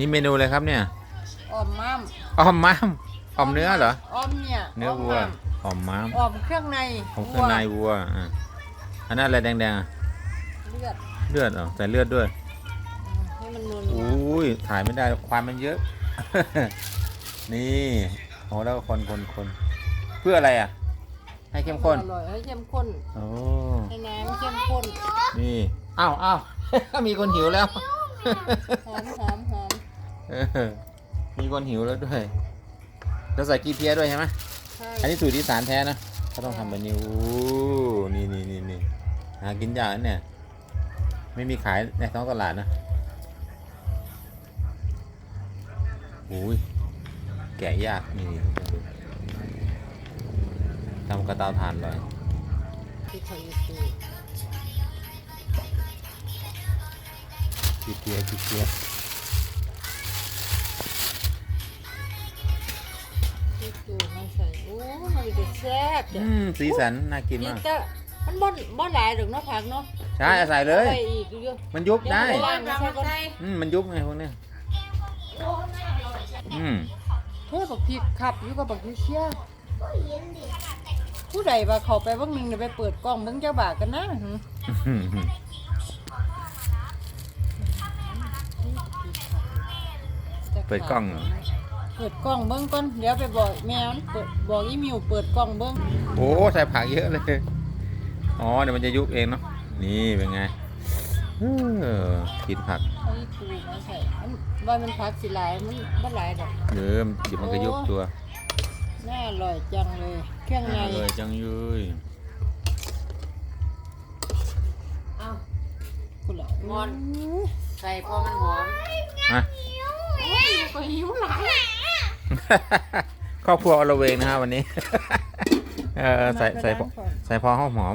นี่เมนูอะไรครับเนี่ยออมม้ามอ้อมม้ามอ้อมเนื้อเหรอ ออมเนี่ยเนื้อวัวม้ามอ้อมม้ามออมเครื่องในของเครื่องในวัวอะอันนั้นอะไรแดงๆอะเลือดเลือดเหรอใส่เลือดด้วยอืมให้มันนัวอุ้ยถ่ายไม่ได้ควันมันเยอะ นี่โอ้แล้วก็คนคนคนเพื่ออะไรอะ ให้ๆเข้มข้นอร่อยให้เข้มข้นโอ้ให้น้ำเข้มข้นนี่อ้าวอ้าวมีคนหิวแล้วหอมหอมหอ มเออมีคนหิวแล้วด้วยแล้วใส่กีเพียด้วยใช่ไหมใช่อันนี้สูตรที่สารแท้นะเขาต้องทำแบบนี้โอ้นี่นี่นี่นี่หากินยากนะเนี่ย ไม่มีขายในท้องตลาดนะโอ้ยแกะยากนี่นี่ทุกคนดูทำกระเตาถ่านเลยที่เขาอยู่ตู้กีเพียกีเพีย อ้มันจะแซ่บอืจ้ะมสีสันน่ากินนี่มากจะมันบ่บ่หลายดอกเนาะผักเนาะใช่เอาใส่เลย อาไปอีกเยอะ มันยุบได้เยวเอาไปล้างนะใช่ก่อนอืมมันยุบไงพวกเนี้ยอืมเฮ้ยบักพริกขับอยู่กับบักเชี่ยผู้ใดว่าเขาไปเบางหนึงเดี๋ยวไปเปิดกล้องเบิ่งเจ้าบ่าวกันนะหึเปิดกล้องเหรอ เปิดกล้องเบิ้งก่อนเดี๋ยวไปบอกแมวเปิดบอกอีมิวเปิดกล้องเบิ้งโอ้ใส่ผักเยอะเลย อ๋อเดี๋ยวมันจะยุบเองเนาะ นี่เป็นไงเออกินผักเอาอีตูมาใส่มันว่ามันพักสิหลายมันบ่หลายดอกเดิมเดี๋ยวมันก็ยุบตัวน่าอร่อยจังเลย เครื่องในอร่อยจังยุยอ้าวคุณละงอน ใส่พอมันหอมมาโอ้ยก็หิวหลาย ครอบครัวอลเวงนะฮะวันนี้ เออใส่ใส่พอใส่พอหอมหอม